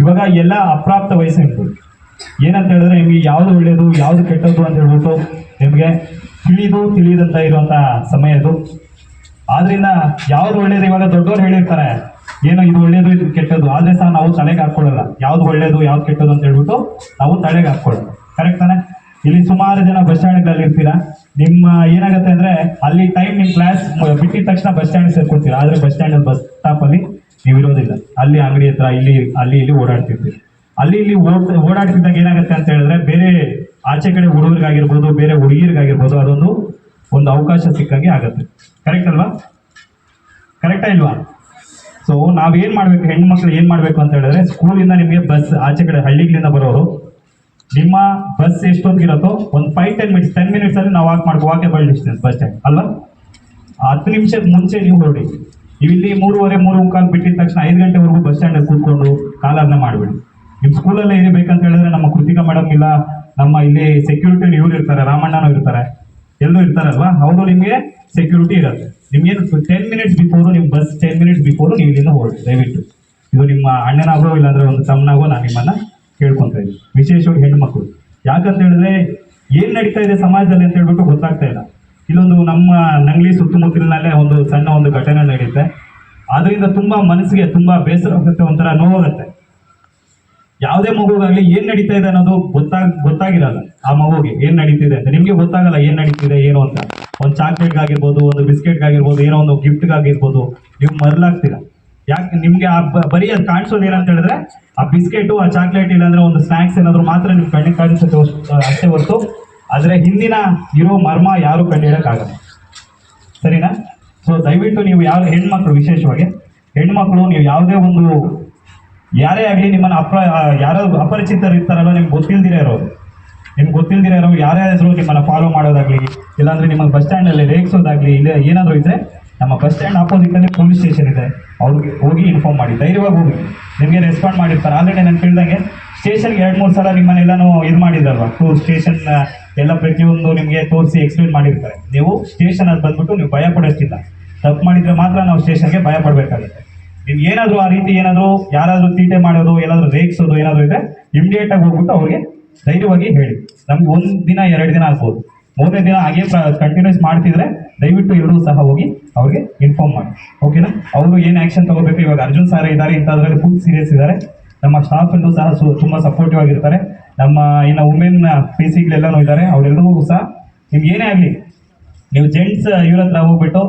ಇವಾಗ ಎಲ್ಲ ಅಪ್ರಾಪ್ತ ವಯಸ್ಸು ಏನಂತ ಹೇಳಿದ್ರೆ ನಿಮಗೆ ಯಾವ್ದು ಒಳ್ಳೇದು, ಯಾವ್ದು ಕೆಟ್ಟದ್ದು ಅಂತ ಹೇಳ್ಬಿಟ್ಟು ನಿಮಗೆ ತಿಳಿದು ತಿಳಿಯದಂತ ಇರುವಂತ ಸಮಯ ಅದು ಆದ್ರಿಂದ ಯಾವ್ದು ಒಳ್ಳೇದು ಇವಾಗ ದೊಡ್ಡವ್ರು ಹೇಳಿರ್ತಾರೆ, ಏನೋ ಇದು ಒಳ್ಳೇದು, ಇದು ಕೆಟ್ಟದ್ದು, ಆದ್ರೆ ಸಹ ನಾವು ತಲೆಗೆ ಹಾಕೊಳ್ಳಲ್ಲ ಯಾವ್ದು ಒಳ್ಳೇದು, ಯಾವ್ದು ಕೆಟ್ಟದ್ದು ಅಂತ ಹೇಳ್ಬಿಟ್ಟು ನಾವು ತಲೆಗೆ ಹಾಕೊಳ್ಳಲ್ಲ ಕರೆಕ್ಟ್ ತಾನೆ? ಇಲ್ಲಿ ಸುಮಾರು ಜನ ಬಸ್ ಸ್ಟ್ಯಾಂಡ್ಗಳಲ್ಲಿ ಇರ್ತೀರಾ? ನಿಮ್ಮ ಏನಾಗುತ್ತೆ ಅಂದ್ರೆ ಅಲ್ಲಿ ಟೈಮ್ ನಿಮ್ ಕ್ಲಾಸ್ ಬಿಟ್ಟಿದ ತಕ್ಷಣ ಬಸ್ ಸ್ಟ್ಯಾಂಡ್ ಸೇರ್ಕೊಳ್ತೀರಾ ಆದ್ರೆ ಬಸ್ ಸ್ಟ್ಯಾಂಡ್ ಬಸ್ ಸ್ಟಾಪ್ ಅಲ್ಲಿ ನೀವು ಇರೋದಿಲ್ಲ ಅಲ್ಲಿ ಅಂಗಡಿ ಹತ್ರ, ಇಲ್ಲಿ, ಅಲ್ಲಿ, ಇಲ್ಲಿ ಓಡಾಡ್ತಿರ್ತೀರಿ. ಅಲ್ಲಿ, ಇಲ್ಲಿ ಓಡ್, ಓಡಾಡ್ತಿದ್ದಾಗ ಏನಾಗುತ್ತೆ ಅಂತ ಹೇಳಿದ್ರೆ ಬೇರೆ ಆಚೆ ಕಡೆ ಹುಡುಗರಿಗಾಗಿರ್ಬೋದು, ಬೇರೆ ಹುಡುಗಿರಿಗಾಗಿರ್ಬೋದು ಅದೊಂದು ಒಂದು ಅವಕಾಶ ಸಿಕ್ಕಂಗೆ ಆಗುತ್ತೆ. ಕರೆಕ್ಟ್ ಅಲ್ವಾ? ಕರೆಕ್ಟಾ ಇಲ್ವಾ? ಸೊ ನಾವು ಏನು ಮಾಡಬೇಕು, ಹೆಣ್ಮಕ್ಳು ಏನು ಮಾಡಬೇಕು ಅಂತ ಹೇಳಿದ್ರೆ ಸ್ಕೂಲಿಂದ ನಿಮಗೆ ಬಸ್ ಆಚೆ ಕಡೆ ಹಳ್ಳಿಗಳಿಂದ ಬರೋರು, ನಿಮ್ಮ ಬಸ್ ಎಷ್ಟೊತ್ತಿಗಿರತ್ತೋ ಒಂದು five ten minutes ten minutes ಅಲ್ಲಿ ನಾವು ವಾಕ್ ಮಾಡ್ಕೋ ವಾಕೇಬಲ್ ಡಿಸ್ಟೆನ್ಸ್ ಬಸ್ ಸ್ಟ್ಯಾಂಡ್ ಅಲ್ವಾ? ಹತ್ತು ನಿಮಿಷದ ಮುಂಚೆ ನೀವು ಹೊರಡಿ. ನೀವು ಇಲ್ಲಿ ಮೂರುವರೆ, ಮೂರು ಮುಕ್ಕಾಲು ಬಿಟ್ಟಿದ ತಕ್ಷಣ ಐದು ಗಂಟೆವರೆಗೂ ಬಸ್ ಸ್ಟ್ಯಾಂಡ್ ಕೂತ್ಕೊಂಡು ಕಾಲರ್ನ ಮಾಡಬೇಡಿ. ನಿಮ್ಮ ಸ್ಕೂಲಲ್ಲೇ ಇರಬೇಕಂತ ಹೇಳಿದ್ರೆ ನಮ್ಮ ಕೃತಿಕಾ ಮೇಡಮ್ ಇಲ್ಲ, ನಮ್ಮ ಇಲ್ಲಿ ಸೆಕ್ಯೂರಿಟಿ ಇವ್ರು ಇರ್ತಾರೆ, ರಾಮಣ್ಣನೂ ಇರ್ತಾರೆ. ಎಲ್ಲರೂ ಇರ್ತಾರಲ್ವಾ? ಅವರು ನಿಮಗೆ ಸೆಕ್ಯೂರಿಟಿ ಇರುತ್ತೆ. ನಿಮ್ಗೇನು ಟೆನ್ ಮಿನಿಟ್ಸ್ ಬಿಫೋರ್ ನಿಮ್ಮ ಬಸ್ ಟೆನ್ ಮಿನಿಟ್ಸ್ ಬಿಫೋರ್ ನೀವು ಇಲ್ಲಿಂದ ಹೊರಡಿ ದಯವಿಟ್ಟು. ಇದು ನಿಮ್ಮ ಅಣ್ಣನಾಗೋ ಇಲ್ಲಾಂದ್ರೆ ಒಂದು ತಮ್ಮನಾಗೋ ನಾನು ನಿಮ್ಮನ್ನ ಕೇಳ್ಕೊತಾ ಇದ್ದೀನಿ. ವಿಶೇಷವಾಗಿ ಹೆಣ್ಮಕ್ಳು ಯಾಕಂತ ಹೇಳಿದ್ರೆ ಏನ್ ನಡೀತಾ ಇದೆ ಸಮಾಜದಲ್ಲಿ ಅಂತ ಹೇಳ್ಬಿಟ್ಟು ಗೊತ್ತಾಗ್ತಾ ಇಲ್ಲ. ಇಲ್ಲೊಂದು ನಮ್ಮ ನಂಗ್ಲಿ ಸುತ್ತಮುತ್ತಲಿನಲ್ಲೇ ಒಂದು ಸಣ್ಣ ಒಂದು ಘಟನೆ ನಡೆಯುತ್ತೆ ಅದರಿಂದ ತುಂಬ ಮನಸ್ಸಿಗೆ ತುಂಬ ಬೇಸರ ಆಗುತ್ತೆ, ಒಂಥರ ನೋವಾಗುತ್ತೆ. ಯಾವುದೇ ಮಗುವಾಗಲಿ ಏನ್ ನಡೀತಾ ಇದೆ ಅನ್ನೋದು ಗೊತ್ತಾಗ, ಗೊತ್ತಾಗಿರಲ್ಲ. ಆ ಮಗುಗೆ ಏನ್ ನಡೀತಿದೆ ಅಂತ. ನಿಮ್ಗೆ ಗೊತ್ತಾಗಲ್ಲ ಏನ್ ನಡೀತಿದೆ, ಏನು ಅಂತ. ಒಂದು ಚಾಕ್ಲೇಟ್ ಆಗಿರ್ಬೋದು ಒಂದು ಬಿಸ್ಕೆಟ್ ಆಗಿರ್ಬೋದು ಏನೋ ಒಂದು ಗಿಫ್ಟ್ ಆಗಿರ್ಬೋದು ನೀವು ಮರಲಾಗ್ತೀರ. ಯಾಕೆ, ನಿಮ್ಗೆ ಆ ಬರೀ ಅದು ಕಾಣಿಸೋದು ಏನಂತ ಹೇಳಿದ್ರೆ, ಆ ಬಿಸ್ಕೆಟು, ಆ ಚಾಕ್ಲೇಟ್ ಇಲ್ಲಾಂದ್ರೆ ಒಂದು ಸ್ನಾಕ್ಸ್ ಏನಾದ್ರು ಮಾತ್ರ ನಿಮ್ಗೆ ಕಣ್ಣಿಗೆ ಕಾಣಿಸುತ್ತೆ ಅಷ್ಟೇ ಹೊರತು. ಆದ್ರೆ ಹಿಂದಿನ ಇರೋ ಮರ್ಮ ಯಾರು ಕಂಡಿಡೋಕ್ಕಾಗಲ್ಲ ಸರಿನಾ? ಸೊ ದಯವಿಟ್ಟು ನೀವು ಯಾವ ಹೆಣ್ಮಕ್ಳು ವಿಶೇಷವಾಗಿ, ಹೆಣ್ಮಕ್ಳು ನೀವು ಯಾವುದೇ ಒಂದು, ಯಾರೇ ಆಗಲಿ ನಿಮ್ಮನ್ನು ಅಪ್ರ, ಯಾರೋ ಅಪರಿಚಿತರು ಇರ್ತಾರಲ್ಲ, ನಿಮ್ಗೆ ಗೊತ್ತಿಲ್ದಿರೇ ಇರೋರು. ನಿಮ್ಗೆ ಗೊತ್ತಿಲ್ದಿರೋ ಇರೋ ಯಾರೇ ಆದರೂ ನಿಮ್ಮನ್ನು ಫಾಲೋ ಮಾಡೋದಾಗಲಿ, ಇಲ್ಲಾಂದರೆ ನಿಮಗೆ ಬಸ್ ಸ್ಟ್ಯಾಂಡಲ್ಲಿ ರೇಗಿಸೋದಾಗಲಿ, ಇಲ್ಲ ಏನಾದರೂ ಇದ್ದರೆ ನಮ್ಮ ಬಸ್ ಸ್ಟ್ಯಾಂಡ್ ಆಪೋಸಿಟಲ್ಲಿ ಪೊಲೀಸ್ ಸ್ಟೇಷನ್ ಇದೆ. ಅವ್ರಿಗೆ ಹೋಗಿ ಇನ್ಫಾರ್ಮ್ ಮಾಡಿ, ಧೈರ್ಯವಾಗಿ ಹೋಗಿ. ನಿಮಗೆ ರೆಸ್ಪಾಂಡ್ ಮಾಡಿರ್ತಾರೆ. ಆಲ್ರೆಡಿ ನಾನು ಕೇಳ್ದಂಗೆ ಸ್ಟೇಷನ್ಗೆ ಎರಡು ಮೂರು ಸಲ ನಿಮ್ಮನ್ನೆಲ್ಲನೂ ಇದು ಮಾಡಿದ್ರಲ್ವಾ? ಟೂ ಸ್ಟೇಷನ್ ಎಲ್ಲ ಪ್ರತಿಯೊಂದು ನಿಮಗೆ ತೋರಿಸಿ ಎಕ್ಸ್ಪ್ಲೇನ್ ಮಾಡಿರ್ತಾರೆ. ನೀವು ಸ್ಟೇಷನ್ ಅಲ್ಲಿ ಬಂದ್ಬಿಟ್ಟು ನೀವು ಭಯ ಪಡೋಷ್ಟಿಲ್ಲ. ತಪ್ಪು ಮಾಡಿದ್ರೆ ಮಾತ್ರ ನಾವು ಸ್ಟೇಷನ್ಗೆ ಭಯ ಪಡಬೇಕಾಗುತ್ತೆ. ನಿಮ್ಗೆ ಏನಾದರೂ ಆ ರೀತಿ ಏನಾದರೂ ಯಾರಾದರೂ ತೀಟೆ ಮಾಡೋದು, ಏನಾದರೂ ರೇಗಿಸೋದು ಏನಾದರೂ ಇದ್ರೆ ಇಮಿಡಿಯೇಟ್ ಆಗಿ ಹೋಗ್ಬಿಟ್ಟು ಅವ್ರಿಗೆ ಧೈರ್ಯವಾಗಿ ಹೇಳಿ. ನಮ್ಗೆ ಒಂದು ದಿನ, ಎರಡು ದಿನ ಆಗ್ಬೋದು. ಮೂರನೇ ದಿನ ಹಾಗೆ ಕಂಟಿನ್ಯೂಸ್ ಮಾಡ್ತಿದ್ರೆ ದಯವಿಟ್ಟು ಇವರು ಸಹ ಹೋಗಿ ಅವ್ರಿಗೆ ಇನ್ಫಾರ್ಮ್ ಮಾಡಿ. ಓಕೆನಾ ಅವರು ಏನು ಆಕ್ಷನ್ ತಗೋಬೇಕು? ಇವಾಗ ಅರ್ಜುನ್ ಸರ್ ಇದ್ದಾರೆ, ಇಂಥದ್ರಲ್ಲಿ ಫುಲ್ ಸೀರಿಯಸ್ ಇದ್ದಾರೆ. ನಮ್ಮ ಸ್ಟಾಫ್ ಎಲ್ಲೂ ಸಹ ಸು- ತುಂಬಾ ಸಪೋರ್ಟಿವ್ ಆಗಿರ್ತಾರೆ. ನಮ್ಮ ಇನ್ನು ವುಮೆನ್ ಪಿ ಸಿಗಳೆಲ್ಲನೂ ಇದ್ದಾರೆ ಅವರೆಲ್ಲರೂ ಸಹ ನಿಮ್ಗೆ ಏನೇ ಆಗಲಿ, ನೀವು ಜೆಂಟ್ಸ್ ಇವ್ರ ಹತ್ರ ಹೋಗ್ಬಿಟ್ಟು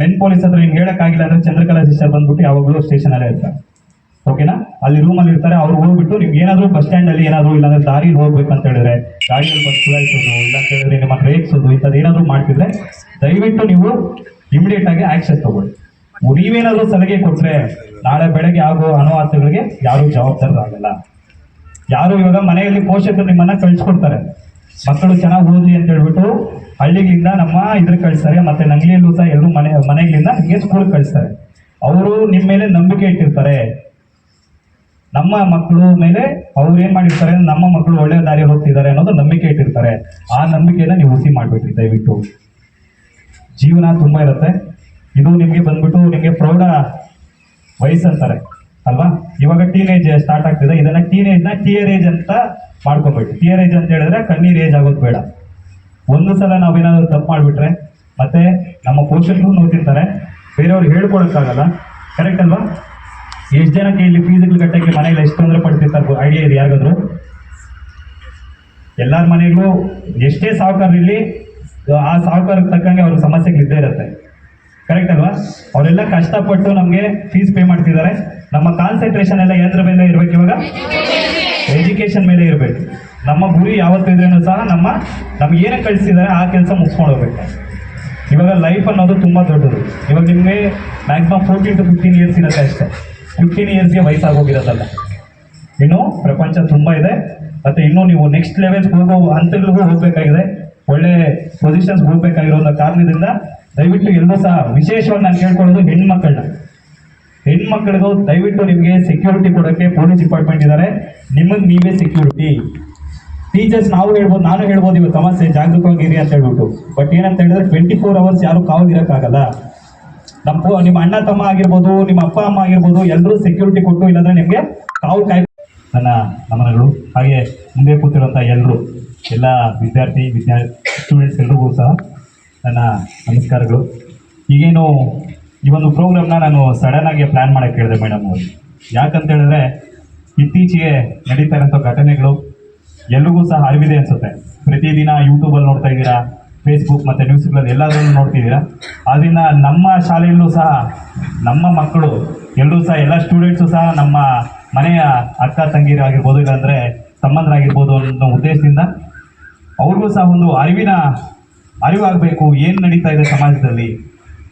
ಮೆನ್ ಪೊಲೀಸ್ ಹತ್ರ ನಿಮ್ಗೆ ಹೇಳಕ್ಕಾಗಿಲ್ಲ ಅಂದ್ರೆ ಚಂದ್ರಕಲಾ ಸಿಸ್ಟರ್ ಬಂದ್ಬಿಟ್ಟು ಯಾವಾಗಲೂ ಸ್ಟೇಷನ್ ಅಲ್ಲೇ ಇರ್ತಾರೆ. ಓಕೆನಾ ಅಲ್ಲಿ ರೂಮ್ ಅಲ್ಲಿ ಇರ್ತಾರೆ, ಅವ್ರು ಹೋಗ್ಬಿಟ್ಟು ನಿಮ್ಗೆ ಏನಾದರೂ ಬಸ್ ಸ್ಟ್ಯಾಂಡ್ ಅಲ್ಲಿ ಏನಾದ್ರು ಇಲ್ಲಾಂದ್ರೆ ದಾರಿ ಹೋಗ್ಬೇಕಂತ ಹೇಳಿದ್ರೆ, ಗಾಡಿಯಲ್ಲಿ ಬಸ್ ಚುಡಾಯಿಸೋದು ಇಲ್ಲ ಅಂತ ನಿಮ್ಮ ಬ್ರೇಕ್ಸೋದು ಇಂಥದ್ದು ಏನಾದ್ರು ಮಾಡ್ತಿದ್ರೆ ದಯವಿಟ್ಟು ನೀವು ಇಮಿಡಿಯೇಟ್ ಆಗಿ ಆಕ್ಷನ್ ತಗೊಳ್ಳಿ. ನೀವೇನಾದ್ರೂ ಸಲಹೆ ಕೊಟ್ರೆ ನಾಳೆ ಬೆಳಗ್ಗೆ ಆಗೋ ಅನುವಾಸಗಳಿಗೆ ಯಾರು ಜವಾಬ್ದಾರರಾಗಲ್ಲ. ಯಾರು ಇವಾಗ ಮನೆಯಲ್ಲಿ ಪೋಷಕರು ನಿಮ್ಮನ್ನ ಕಳ್ಸಿಕೊಡ್ತಾರೆ. ಮಕ್ಕಳು ಚೆನ್ನಾಗಿ ಓದ್ಲಿ ಅಂತ ಹೇಳ್ಬಿಟ್ಟು ಹಳ್ಳಿಗಳಿಂದ ನಮ್ಮ ಇದ್ರ ಕಳಿಸ್ತಾರೆ, ಮತ್ತೆ ನಂಗ್ಲಿಯಲ್ಲೂ ಸಹ ಎಲ್ಲರೂ ಮನೆ, ಮನೆಗಳಿಂದ ನಿಮಗೆ ಸ್ಕೂಲ್ ಕಳಿಸ್ತಾರೆ. ಅವರು ನಿಮ್ಮ ಮೇಲೆ ನಂಬಿಕೆ ಇಟ್ಟಿರ್ತಾರೆ. ನಮ್ಮ ಮಕ್ಕಳು ಮೇಲೆ ಅವ್ರು ಏನ್ ಮಾಡಿರ್ತಾರೆ, ನಮ್ಮ ಮಕ್ಕಳು ಒಳ್ಳೆ ದಾರಿ ಹೋಗ್ತಿದ್ದಾರೆ ಅನ್ನೋದು ನಂಬಿಕೆ ಇಟ್ಟಿರ್ತಾರೆ. ಆ ನಂಬಿಕೆನ ನೀವು ಹುಸಿ ಮಾಡ್ಬಿಟ್ರಿ, ದಯವಿಟ್ಟು. ಜೀವನ ತುಂಬಾ ಇರುತ್ತೆ. ಇದು ನಿಮಗೆ ಬಂದ್ಬಿಟ್ಟು ನಿಮಗೆ ಪ್ರೌಢ ವಯಸ್ಸು ಅಂತಾರೆ ಅಲ್ವಾ? ಇವಾಗ ಟೀನೇಜ್ ಸ್ಟಾರ್ಟ್ ಆಗ್ತಿದೆ. ಇದನ್ನ ಟೀನೇಜ್ನ ಟಿಯರ್ ಏಜ್ ಅಂತ ಮಾಡ್ಕೊಬೇಡಿ ಟಿಯರ್ ಏಜ್ ಅಂತ ಹೇಳಿದ್ರೆ ಕಣ್ಣೀರ್ ಏಜ್ ಆಗೋದು ಬೇಡ. ಒಂದು ಸಲ ನಾವೇನಾದ್ರು ತಪ್ಪು ಮಾಡಿಬಿಟ್ರೆ ಮತ್ತೆ ನಮ್ಮ ಪೋಷಕರು ನೋಡ್ತಿರ್ತಾರೆ. ಬೇರೆಯವ್ರಿಗೆ ಹೇಳ್ಕೊಳಕ್ಕಾಗಲ್ಲ ಕರೆಕ್ಟ್ ಅಲ್ವಾ? ಎಷ್ಟು ಜನಕ್ಕೆ ಇಲ್ಲಿ ಫೀಸ್ಗಳು ಕಟ್ಟಕ್ಕೆ ಮನೇಲಿ ಎಷ್ಟು ತೊಂದರೆ ಪಡ್ತಿರ್ತಾರೆ ಐಡಿಯಾ ಇದೆ ಯಾರಿಗಾದ್ರು? ಎಲ್ಲಾರ ಮನೆಗೂ ಎಷ್ಟೇ ಸಾವುಕಾರ ಇರಲಿ ಆ ಸಾಹುಕಾರಕ್ಕೆ ತಕ್ಕಂಗೆ ಅವ್ರ ಸಮಸ್ಯೆಗಳಿದ್ದೇ ಇರುತ್ತೆ. ಕರೆಕ್ಟ್ ಅಲ್ವಾ? ಅವರೆಲ್ಲ ಕಷ್ಟಪಟ್ಟು ನಮಗೆ ಫೀಸ್ ಪೇ ಮಾಡ್ತಿದ್ದಾರೆ. ನಮ್ಮ ಕಾನ್ಸಂಟ್ರೇಷನ್ ಎಲ್ಲ ಯಂತ್ರ ಮೇಲೆ ಇರ್ಬೇಕು ಇವಾಗ? ಎಜುಕೇಶನ್ ಮೇಲೆ ಇರಬೇಕು. ನಮ್ಮ ಗುರಿ ಯಾವತ್ತೂ ಇದ್ರೂ ಸಹ ನಮ್ಮ, ನಮ್ಗೆ ಏನಕ್ಕೆ ಕಳಿಸಿದ್ದಾರೆ ಆ ಕೆಲಸ ಮುಗಿಸ್ಕೊಂಡು ಹೋಗ್ಬೇಕು. ಇವಾಗ ಲೈಫ್ ಅನ್ನೋದು ತುಂಬ ದೊಡ್ಡದು. ಇವಾಗ ನಿಮಗೆ maximum fourteen to fifteen years ಇರುತ್ತೆ ಅಷ್ಟೇ. ಫಿಫ್ಟೀನ್ ಇಯರ್ಸ್ಗೆ ವಯಸ್ಸಾಗೋಗಿರೋದಲ್ಲ ಇನ್ನು ಪ್ರಪಂಚ ತುಂಬ ಇದೆ. ಮತ್ತು ಇನ್ನೂ ನೀವು ನೆಕ್ಸ್ಟ್ ಲೆವೆಲ್ಸ್ ಹೋಗೋ ಹಂತಗಳಿಗೂ ಹೋಗಬೇಕಾಗಿದೆ. ಒಳ್ಳೆ ಪೊಸಿಷನ್ಸ್ ಹೋಗ್ಬೇಕಾಗಿರೋ ಕಾರಣದಿಂದ ದಯವಿಟ್ಟು ಎಲ್ಲರೂ ಸಹ ವಿಶೇಷವಾಗಿ ನಾನು ಕೇಳ್ಕೊಳ್ಳೋದು ಹೆಣ್ಮಕ್ಕಳನ್ನ ಹೆಣ್ಮಕ್ಳಿಗೂ ದಯವಿಟ್ಟು ನಿಮಗೆ ಸೆಕ್ಯೂರಿಟಿ ಕೊಡೋಕ್ಕೆ ಪೊಲೀಸ್ ಡಿಪಾರ್ಟ್ಮೆಂಟ್ ಇದ್ದಾರೆ ನಿಮಗೆ ನೀವೇ ಸೆಕ್ಯೂರಿಟಿ ಟೀಚರ್ಸ್ ನಾವು ಹೇಳ್ಬೋದು, ನಾನು ಹೇಳ್ಬೋದು ಇವತ್ತು ಸಮಸ್ಯೆ, ಜಾಗೃತವಾಗಿರಿ ಅಂತ ಹೇಳ್ಬಿಟ್ಟು. ಬಟ್ ಏನಂತ ಹೇಳಿದ್ರೆ ಟ್ವೆಂಟಿ ಫೋರ್ ಅವರ್ಸ್ ಯಾರು ಕಾವಾಗಿರೋಕ್ಕಾಗಲ್ಲ ನಮ್ಮ ನಿಮ್ಮ ಅಣ್ಣ ತಮ್ಮ ಆಗಿರ್ಬೋದು, ನಿಮ್ಮ ಅಪ್ಪ ಅಮ್ಮ ಆಗಿರ್ಬೋದು ಎಲ್ಲರೂ ಸೆಕ್ಯೂರಿಟಿ ಕೊಟ್ಟು ಇಲ್ಲಾಂದ್ರೆ ನಿಮಗೆ ಕಾವು ಕಾಯ್ ನನ್ನ ನಮನಗಳು. ಹಾಗೆ ಮುಂದೆ ಕೂತಿರುವಂಥ ಎಲ್ಲರೂ ಎಲ್ಲ ವಿದ್ಯಾರ್ಥಿ ವಿದ್ಯಾರ್ಥಿ ಸ್ಟೂಡೆಂಟ್ಸ್ ಎಲ್ರಿಗೂ ಸಹ ನನ್ನ ನಮಸ್ಕಾರಗಳು. ಈಗೇನು ಈ ಒಂದು ಪ್ರೋಗ್ರಾಮ್ನ ನಾನು ಸಡನ್ನಾಗಿ ಪ್ಲ್ಯಾನ್ ಮಾಡೋಕ್ಕೆ ಹೇಳಿದೆ ಮೇಡಮ್ ಅವರು. ಯಾಕಂತ ಹೇಳಿದ್ರೆ, ಇತ್ತೀಚೆಗೆ ನಡೀತಾ ಇರೋಂಥ ಘಟನೆಗಳು ಎಲ್ರಿಗೂ ಸಹ ಅರಿವಿದೆ ಅನಿಸುತ್ತೆ. ಪ್ರತಿದಿನ ಯೂಟ್ಯೂಬಲ್ಲಿ ನೋಡ್ತಾ ಇದ್ದೀರಾ ಫೇಸ್ಬುಕ್ ಮತ್ತು ನ್ಯೂಸ್ಗಳಲ್ಲಿ ಎಲ್ಲದರಲ್ಲೂ ನೋಡ್ತಿದ್ದೀರಾ. ಆದ್ದರಿಂದ ನಮ್ಮ ಶಾಲೆಯಲ್ಲೂ ಸಹ ನಮ್ಮ ಮಕ್ಕಳು ಎಲ್ಲರೂ ಸಹ ಎಲ್ಲ ಸ್ಟೂಡೆಂಟ್ಸು ಸಹ ನಮ್ಮ ಮನೆಯ ಅಕ್ಕ ತಂಗಿರಾಗಿರ್ಬೋದು ಇಲ್ಲಾಂದರೆ ಸಂಬಂಧರಾಗಿರ್ಬೋದು ಅನ್ನೋ ಉದ್ದೇಶದಿಂದ ಅವ್ರಿಗೂ ಸಹ ಒಂದು ಅರಿವಿನ ಅರಿವಾಗಬೇಕು, ಏನು ನಡೀತಾ ಇದೆ ಸಮಾಜದಲ್ಲಿ,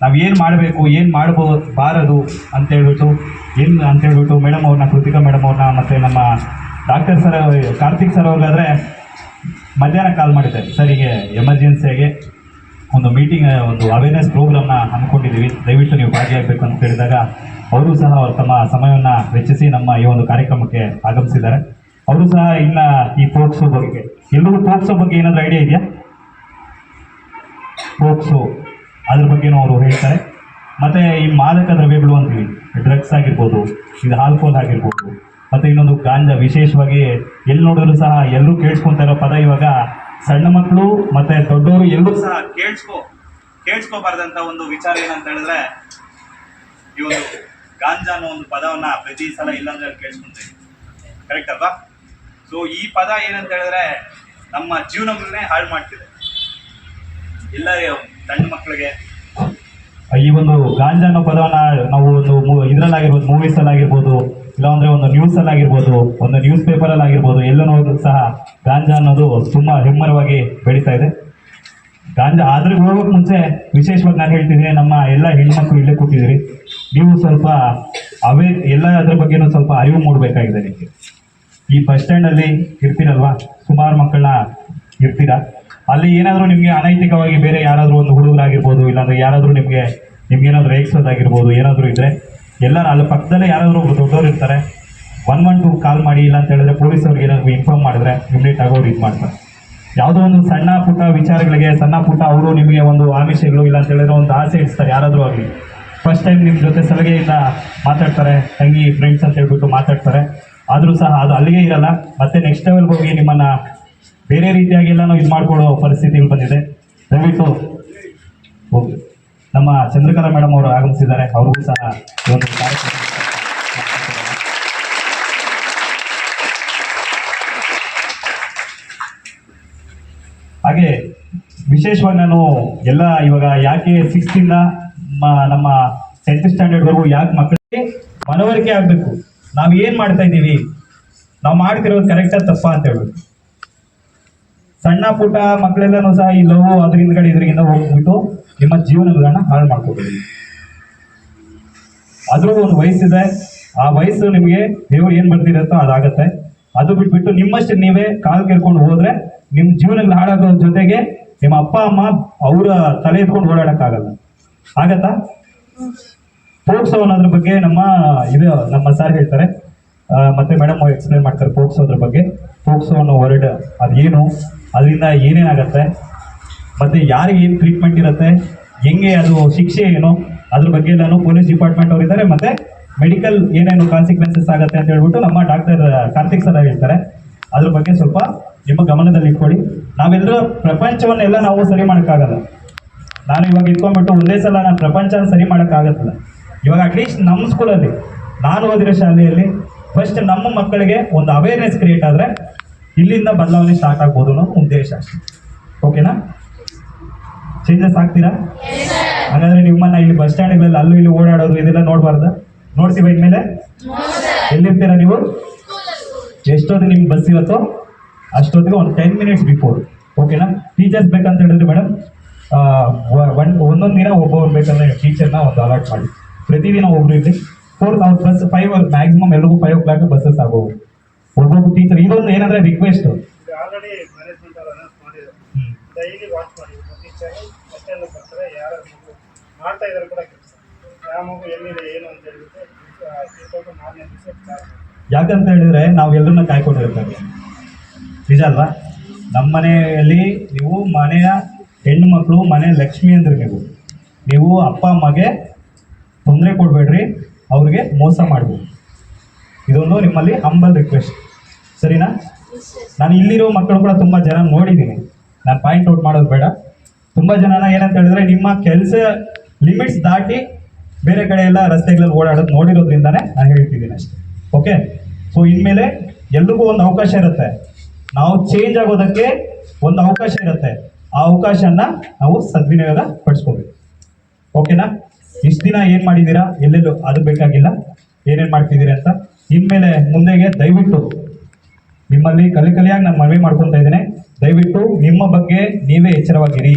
ನಾವು ಏನು ಮಾಡಬೇಕು, ಏನು ಮಾಡ್ಬೋ ಬಾರದು ಅಂತ ಹೇಳ್ಬಿಟ್ಟು, ಏನು ಅಂತ ಹೇಳ್ಬಿಟ್ಟು ಮೇಡಮ್ ಅವ್ರನ್ನ, ಕೃತಿಕಾ ಮೇಡಮ್ ಅವ್ರನ್ನ ಮತ್ತು ನಮ್ಮ ಡಾಕ್ಟರ್ ಸರ್ ಕಾರ್ತಿಕ್ ಸರ್ ಅವ್ರಿಗಾದ್ರೆ ಮಧ್ಯಾಹ್ನ ಕಾಲ್ ಮಾಡಿದ್ದೆ. ಸರ್ ಹೀಗೆ ಎಮರ್ಜೆನ್ಸಿಯಾಗಿ ಒಂದು ಮೀಟಿಂಗ್ ಒಂದು ಅವೇರ್ನೆಸ್ ಪ್ರೋಗ್ರಾಮ್ನ ಹಮ್ಮಿಕೊಂಡಿದ್ದೀವಿ. ದಯವಿಟ್ಟು ನೀವು ಭಾಗಿಯಾಗಬೇಕು ಅಂತ ಹೇಳಿದಾಗ ಅವರು ಸಹ ಅವರು ತಮ್ಮ ಸಮಯವನ್ನು ವೆಚ್ಚಿಸಿ ನಮ್ಮ ಈ ಒಂದು ಕಾರ್ಯಕ್ರಮಕ್ಕೆ ಆಗಮಿಸಿದ್ದಾರೆ. ಅವರು ಸಹ ಇನ್ನು ಈ ಪೋಕ್ಸೋ ಬಗ್ಗೆ ಎಲ್ಲರೂ ಪೋಕ್ಸೋ ಬಗ್ಗೆ ಏನಾದರೂ ಐಡಿಯಾ ಇದೆಯಾ? ಪೋಕ್ಸೋ ಅದ್ರ ಬಗ್ಗೆನೂ ಅವರು ಹೇಳ್ತಾರೆ. ಮತ್ತೆ ಈ ಮಾದಕ ದ್ರವ್ಯಗಳು ಅಂತೀವಿ ಡ್ರಗ್ಸ್ ಆಗಿರ್ಬೋದು, ಇದು ಆಲ್ಕೋಹಾಲ್ ಆಗಿರ್ಬೋದು, ಮತ್ತೆ ಇನ್ನೊಂದು ಗಾಂಜಾ ವಿಶೇಷವಾಗಿ ಎಲ್ಲಿ ನೋಡಿದ್ರು ಸಹ ಎಲ್ಲರೂ ಕೇಳಿಸ್ಕೊಂತ ಇರೋ ಪದ ಇವಾಗ ಸಣ್ಣ ಮಕ್ಕಳು ಮತ್ತೆ ದೊಡ್ಡವರು ಎಲ್ಲರೂ ಸಹ ಕೇಳಿಸ್ಕೊ, ಕೇಳಿಸ್ಕೋಬಾರ್ದಂತ ಒಂದು ವಿಚಾರ ಏನಂತ ಹೇಳಿದ್ರೆ, ಈ ಒಂದು ಗಾಂಜಾ ಅನ್ನೋ ಒಂದು ಪದವನ್ನ ಪ್ರತಿ ಸಲ ಇಲ್ಲಾಂದ್ರೆ ಕೇಳಿಸ್ಕೊಂತೀವಿ ಕರೆಕ್ಟ್ ಅಲ್ವಾ? ಸೊ ಈ ಪದ ಏನಂತ ಹೇಳಿದ್ರೆ ನಮ್ಮ ಜೀವನವನ್ನೇ ಹಾಳು ಮಾಡ್ತಿದೆ. ಎಲ್ಲ ಸಣ್ಣ ಮಕ್ಕಳಿಗೆ. ಈ ಒಂದು ಗಾಂಜಾ ಅನ್ನೋ ಪದವನ್ನ ನಾವು ಒಂದು ಇದರಲ್ಲಾಗಿರ್ಬೋದು ಮೂವೀಸ್ ಆಗಿರ್ಬೋದು ಇಲ್ಲ ಅಂದ್ರೆ ಒಂದು ನ್ಯೂಸ್ ಅಲ್ಲಿ ಆಗಿರ್ಬೋದು ಒಂದು ನ್ಯೂಸ್ ಪೇಪರ್ ಅಲ್ಲಿ ಆಗಿರ್ಬೋದು ಎಲ್ಲ ನೋಡಿದ್ರು ಸಹ ಗಾಂಜಾ ಅನ್ನೋದು ತುಂಬಾ ಹೆಮ್ಮರವಾಗಿ ಬೆಳೀತಾ ಇದೆ. ಗಾಂಜಾ ಆದ್ರೆ ಹೋಗೋಕ್ ಮುಂಚೆ ವಿಶೇಷವಾಗಿ ನಾನು ಹೇಳ್ತಿದ್ದೀನಿ, ನಮ್ಮ ಎಲ್ಲ ಹೆಣ್ಮಕ್ಳು ಇಲ್ಲೇ ಕೂತಿದ್ದೀರಿ. ನೀವು ಸ್ವಲ್ಪ ಅವೇ ಎಲ್ಲ ಅದ್ರ ಬಗ್ಗೆನೂ ಸ್ವಲ್ಪ ಅರಿವು ಮೂಡಬೇಕಾಗಿದೆ ನಿಮಗೆ. ಈ ಬಸ್ ಸ್ಟ್ಯಾಂಡ್ ಅಲ್ಲಿ ಇರ್ತೀರಲ್ವಾ? ಸುಮಾರು ಮಕ್ಕಳನ್ನ ಇರ್ತೀರಾ? ಅಲ್ಲಿ ಏನಾದರೂ ನಿಮಗೆ ಅನೈತಿಕವಾಗಿ ಬೇರೆ ಯಾರಾದರೂ ಒಂದು ಹುಡುಗರಾಗಿರ್ಬೋದು, ಇಲ್ಲಾಂದ್ರೆ ಯಾರಾದರೂ ನಿಮಗೆ, ನಿಮ್ಗೆ ಏನಾದರೂ ರೇಗಿಸೋದಾಗಿರ್ಬೋದು ಏನಾದರೂ ಇದ್ರೆ ಎಲ್ಲರೂ ಅಲ್ಲಿ ಪಕ್ಕದಲ್ಲೇ ಯಾರಾದರೂ ಒಬ್ರು ದೊಡ್ಡವರು ಇರ್ತಾರೆ ಒನ್ ಒನ್ ಟು ಕಾಲ್ ಮಾಡಿ ಇಲ್ಲ ಅಂತ ಹೇಳಿದ್ರೆ ಪೊಲೀಸ್ ಅವ್ರಿಗೆ ಏನಾದರೂ ಇನ್ಫಾರ್ಮ್ ಮಾಡಿದ್ರೆ ಇಮಿಡಿಯೇಟ್ ಆಗಿ ಅವ್ರು ಇದು ಮಾಡ್ತಾರೆ. ಯಾವುದೋ ಒಂದು ಸಣ್ಣ ಪುಟ್ಟ ವಿಚಾರಗಳಿಗೆ, ಸಣ್ಣ ಪುಟ್ಟ ಅವರು ನಿಮಗೆ ಒಂದು ಆಮಿಷಗಳು ಇಲ್ಲ ಅಂತ ಹೇಳಿದ್ರೆ ಒಂದು ಆಸೆ ಇಡ್ತಾರೆ ಯಾರಾದರೂ ಆಗಲಿ. ಫಸ್ಟ್ ಟೈಮ್ ನಿಮ್ಮ ಜೊತೆ ಸಲಹೆಯಿಂದ ಮಾತಾಡ್ತಾರೆ, ತಂಗಿ ಫ್ರೆಂಡ್ಸ್ ಅಂತ ಹೇಳ್ಬಿಟ್ಟು ಮಾತಾಡ್ತಾರೆ. ಆದರೂ ಸಹ ಅದು ಅಲ್ಲಿಗೆ ಇರಲ್ಲ, ಮತ್ತೆ ನೆಕ್ಸ್ಟ್ ಲೆವೆಲ್ಗೆ ಹೋಗಿ ನಿಮ್ಮನ್ನ ಬೇರೆ ರೀತಿಯಾಗಿ ಎಲ್ಲಾನು ಇದು ಮಾಡ್ಕೊಳ್ಳೋ ಪರಿಸ್ಥಿತಿಗಳು ಬಂದಿದೆ. ದಯವಿಟ್ಟು ನಮ್ಮ ಚಂದ್ರಕಲಾ ಮೇಡಮ್ ಅವರು ಆಗಮಿಸಿದ್ದಾರೆ. ಅವ್ರಿಗೂ ಸಹ ಒಂದು ಕಾರ್ಯಕ್ರಮ ಹಾಗೆ ವಿಶೇಷವಾಗಿ ನಾನು ಎಲ್ಲ ಇವಾಗ ಯಾಕೆ ಸಿಕ್ಸ್ತಿಂದ ನಮ್ಮ ಟೆಂತ್ ಸ್ಟ್ಯಾಂಡರ್ಡ್ವರೆಗೂ ಯಾಕೆ ಮಕ್ಕಳಿಗೆ ಮನವರಿಕೆ ಆಗಬೇಕು? ನಾವು ಏನು ಮಾಡ್ತಾ ಇದ್ದೀವಿ? ನಾವು ಮಾಡ್ತಿರೋದು ಕರೆಕ್ಟಾಗಿ ತಪ್ಪಾ ಅಂತ ಹೇಳ್ಬೇಕು. ಸಣ್ಣ ಪುಟ್ಟ ಮಕ್ಕಳೆಲ್ಲನೂ ಸಹ ಈ ಲವ್ ಅದ್ರ ಹಿಂದ್ಗಡೆ ಇದ್ರಿಂದ ಹೋಗ್ಬಿಟ್ಟು ನಿಮ್ಮ ಜೀವನಗಳನ್ನ ಹಾಳು ಮಾಡ್ಕೋಬೇಡಿ ಅದ್ರೂ ಒಂದು ವಯಸ್ಸಿದೆ. ಆ ವಯಸ್ಸು ನಿಮಗೆ ದೇವ್ರು ಏನ್ ಬರ್ತಿರತ್ತೋ ಅದಾಗತ್ತೆ. ಅದು ಬಿಟ್ಬಿಟ್ಟು ನಿಮ್ಮಷ್ಟು ನೀವೇ ಕಾಲ್ ಕೆರ್ಕೊಂಡು ಹೋದ್ರೆ ನಿಮ್ ಜೀವನಗಳು ಹಾಳಾಗೋ ಜೊತೆಗೆ ನಿಮ್ಮ ಅಪ್ಪ, ಅಮ್ಮ ಅವರ ತಲೆ ಎತ್ಕೊಂಡು ಓಡಾಡಕ್ಕಾಗಲ್ಲ. ಆಗತ್ತಾ? ಪೋಕ್ಸೋ ಅನ್ನೋದ್ರ ಬಗ್ಗೆ ನಮ್ಮ ಇದು ನಮ್ಮ ಸರ್ ಹೇಳ್ತಾರೆ. ಮತ್ತೆ ಮೇಡಮ್ ಎಕ್ಸ್ಪ್ಲೇನ್ ಮಾಡ್ತಾರೆ ಪೋಕ್ಸೋದ್ರ ಬಗ್ಗೆ. ಪೋಕ್ಸೋ ಅನ್ನೋ ವರ್ಡ್ ಅದೇನು? ಅದರಿಂದ ಏನೇನಾಗತ್ತೆ? ಮತ್ತು ಯಾರಿಗೆ ಏನು ಟ್ರೀಟ್ಮೆಂಟ್ ಇರುತ್ತೆ? ಹೆಂಗೆ ಅದು ಶಿಕ್ಷೆ ಏನು? ಅದ್ರ ಬಗ್ಗೆ ನಾನು ಪೊಲೀಸ್ ಡಿಪಾರ್ಟ್ಮೆಂಟ್ ಅವರು ಇದ್ದಾರೆ ಮತ್ತೆ ಮೆಡಿಕಲ್ ಏನೇನು ಕಾನ್ಸಿಕ್ವೆನ್ಸಸ್ ಆಗುತ್ತೆ ಅಂತ ಹೇಳ್ಬಿಟ್ಟು ನಮ್ಮ ಡಾಕ್ಟರ್ ಕಾರ್ತಿಕ್ ಸರ್ ಹೇಳ್ತಾರೆ. ಅದ್ರ ಬಗ್ಗೆ ಸ್ವಲ್ಪ ನಿಮ್ಮ ಗಮನದಲ್ಲಿ ಇಟ್ಕೊಳ್ಳಿ. ನಾವೆಲ್ಲರೂ ಪ್ರಪಂಚವನ್ನೆಲ್ಲ ನಾವು ಸರಿ ಮಾಡೋಕ್ಕಾಗಲ್ಲ. ನಾನು ಇವಾಗ ಇಟ್ಕೊಂಡ್ಬಿಟ್ಟು ಒಂದೇ ಸಲ ನಾನು ಪ್ರಪಂಚನ ಸರಿ ಮಾಡೋಕ್ಕಾಗತ್ತಲ್ಲ. ಇವಾಗ ಅಟ್ಲೀಸ್ಟ್ ನಮ್ಮ ಸ್ಕೂಲಲ್ಲಿ ನಾನು ಓದಿರೋ ಶಾಲೆಯಲ್ಲಿ ಫಸ್ಟ್ ನಮ್ಮ ಮಕ್ಕಳಿಗೆ ಒಂದು ಅವೇರ್ನೆಸ್ ಕ್ರಿಯೇಟ್ ಆದರೆ ಇಲ್ಲಿಂದ ಬದಲಾವಣೆ ಸ್ಟಾರ್ಟ್ ಆಗ್ಬೋದು ಅನ್ನೋ ಉದ್ದೇಶ ಓಕೆನಾ ಚೇಂಜಸ್ ಆಗ್ತೀರಾ? ಹಾಗಾದ್ರೆ ನಿಮ್ಮನ್ನ ಇಲ್ಲಿ ಬಸ್ ಸ್ಟ್ಯಾಂಡ್ಗಳಲ್ಲಿ ಅಲ್ಲೂ ಇಲ್ಲಿ ಓಡಾಡೋದು ಇದೆಲ್ಲ ನೋಡಬಾರ್ದು? ನೋಡ್ತೀವಿ ಇನ್ಮೇಲೆ. ಎಲ್ಲಿರ್ತೀರಾ ನೀವು? ಎಷ್ಟೊತ್ತು ನಿಮ್ಗೆ ಬಸ್ ಇವತ್ತು? ಅಷ್ಟೊತ್ತಿಗೆ ಒಂದು ಟೆನ್ ಮಿನಿಟ್ಸ್ ಬಿಫೋರ್ ಓಕೆನಾ ಟೀಚರ್ಸ್ ಬೇಕಂತ ಹೇಳಿದ್ರೆ ಮೇಡಮ್ ಒನ್ ಒಂದೊಂದು ದಿನ ಒಬ್ಬೊಬ್ರು ಬೇಕಂದ್ರೆ ಟೀಚರ್ನ ಒಂದು ಅಲಾಟ್ ಮಾಡಿ. ಪ್ರತಿದಿನ ಒಬ್ರು ಇರಲಿ. ಫೋರ್ ಅವ್ರ ಬಸ್ ಫೈವ್ ಮ್ಯಾಕ್ಸಿಮಮ್ ಎಲ್ರಿಗೂ ಫೈವ್ ಓ ಕ್ಲಾಕ್ ಬಸ್ಸಸ್ ಆಗೋವು. ಒಬ್ಬೊಬ್ಬರು ಟೀಚರ್ ಇದೊಂದು ಏನಂದ್ರೆ ರಿಕ್ವೆಸ್ಟ್ ಆಲ್ರೆಡಿ ಮ್ಯಾನೇಜ್ಮೆಂಟ್ ಅವ್ರು ಅನೌನ್ಸ್ ಮಾಡಿದ್ರು. ಡೈಲಿ ವಾಚ್ ಮಾಡಿ ಟೀಚರ್ ಅಷ್ಟೆಲ್ಲ ಬರ್ತಾರೆ ಯಾರು ಮಾಡ್ತಾ ಇದ್ದಾರೆ ಕೂಡ ಕೆಲಸ. ಯಾವ ಮಗು ಎಲ್ಲಿದೆ ಏನು ಅಂತ ಹೇಳ್ಬಿಟ್ಟು ತಿಳ್ಕೊಂಡು ಮಾರನೇ ದಿವಸ ವಿಚಾರ ಯಾಕಂತ ಹೇಳಿದ್ರೆ ನಾವು ಎಲ್ಲರನ್ನ ಕಾಯ್ಕೊಂಡಿರ್ತಾರೆ. ನಿಜ ಅಲ್ವಾ? ನಮ್ಮ ಮನೆಯಲ್ಲಿ ನೀವು ಮನೆಯ ಹೆಣ್ಣು ಮಕ್ಕಳು ಮನೆ ಲಕ್ಷ್ಮಿ ಅಂದ್ರೆ ನೀವು ನೀವು ಅಪ್ಪ ಅಮ್ಮಗೆ ತೊಂದರೆ ಕೊಡಬೇಡ್ರಿ ಅವ್ರಿಗೆ ಮೋಸ ಮಾಡ್ಬೋದು ಇದೊಂದು ನಿಮ್ಮಲ್ಲಿ ಹಂಬಲ್ ರಿಕ್ವೆಸ್ಟ್ ಸರಿನಾ? ನಾನು ಇಲ್ಲಿರೋ ಮಕ್ಕಳು ಕೂಡ ತುಂಬ ಜನ ನೋಡಿದ್ದೀನಿ ನಾನು ಪಾಯಿಂಟ್ ಔಟ್ ಮಾಡೋದು ಬೇಡ. ತುಂಬ ಜನನ ಏನಂತ ಹೇಳಿದ್ರೆ ನಿಮ್ಮ ಕೆಲಸ ಲಿಮಿಟ್ಸ್ ದಾಟಿ ಬೇರೆ ಕಡೆ ಎಲ್ಲ ರಸ್ತೆಗಳಲ್ಲಿ ಓಡಾಡೋದು ನೋಡಿರೋದ್ರಿಂದಾನೇ ನಾನು ಹೇಳ್ತಿದ್ದೀನಿ ಅಷ್ಟೇ. ಓಕೆ ಸೊ ಇನ್ಮೇಲೆ ಎಲ್ರಿಗೂ ಒಂದು ಅವಕಾಶ ಇರುತ್ತೆ. ನಾವು ಚೇಂಜ್ ಆಗೋದಕ್ಕೆ ಒಂದು ಅವಕಾಶ ಇರುತ್ತೆ. ಆ ಅವಕಾಶನ ನಾವು ಸದ್ವಿನಿಯೋಗ ಪಡಿಸ್ಕೋಬೇಕು. ಓಕೆನಾ ಇಷ್ಟು ದಿನ ಏನು ಮಾಡಿದ್ದೀರಾ? ಎಲ್ಲೆಲ್ಲೂ ಅದು ಬೇಕಾಗಿಲ್ಲ. ಏನೇನು ಮಾಡ್ತಿದ್ದೀರಿ ಅಂತ? ಇನ್ಮೇಲೆ ಮುಂದೆಗೆ ದಯವಿಟ್ಟು ನಿಮ್ಮಲ್ಲಿ ಕಲಿ ಕಲಿಯಾಗಿ ನಾನು ಮನವಿ ಮಾಡ್ಕೊತಾ ಇದ್ದೇನೆ. ದಯವಿಟ್ಟು ನಿಮ್ಮ ಬಗ್ಗೆ ನೀವೇ ಎಚ್ಚರವಾಗಿರಿ.